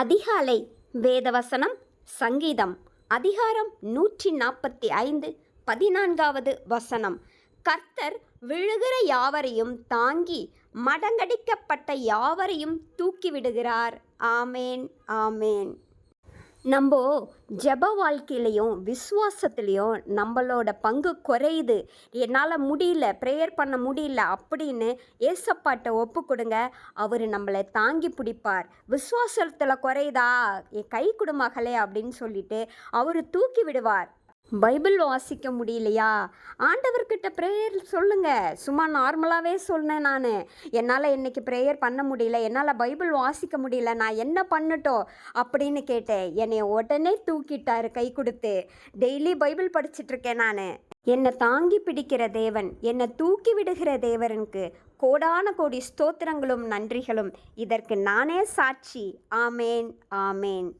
அதிகாலை வேதவசனம் சங்கீதம் அதிகாரம் நூற்றி நாற்பத்தி ஐந்து பதினான்காவது வசனம். கர்த்தர் விழுகிற யாவரையும் தாங்கி மடங்கடிக்கப்பட்ட யாவரையும் தூக்கிவிடுகிறார் ஆமேன் ஆமேன். நம்ம ஜெப வாழ்க்கையிலையும் விசுவாசத்துலேயும் நம்மளோட பங்கு குறையுது. என்னால் முடியல ப்ரேயர் பண்ண முடியல அப்படின்னு ஏசப்பாட்டை ஒப்பு கொடுங்க. அவர் நம்மளை தாங்கி பிடிப்பார். விசுவாசத்தில் குறையுதா? என் கை கொடு மகளே அப்படின்னு சொல்லிட்டு அவர் தூக்கி விடுவார். பைபிள் வாசிக்க முடியலையா? ஆண்டவர்கிட்ட ப்ரேயர் சொல்லுங்க. சும்மா நார்மலாகவே சொன்னேன் நான். என்னால் இன்னைக்கு ப்ரேயர் பண்ண முடியல. என்னால் பைபிள் வாசிக்க முடியல. நான் என்ன பண்ணட்டும்? அப்படின்னு கேட்டேன். என்னை உடனே தூக்கிட்டாரு கை கொடுத்து. டெய்லி பைபிள் படிச்சிட்ருக்கேன் நான். என்னை தாங்கி பிடிக்கிற தேவன் என்னை தூக்கி விடுகிற தேவனுக்கு கோடான கோடி ஸ்தோத்திரங்களும் நன்றிகளும். இதற்கு நானே சாட்சி. ஆமேன் ஆமேன்.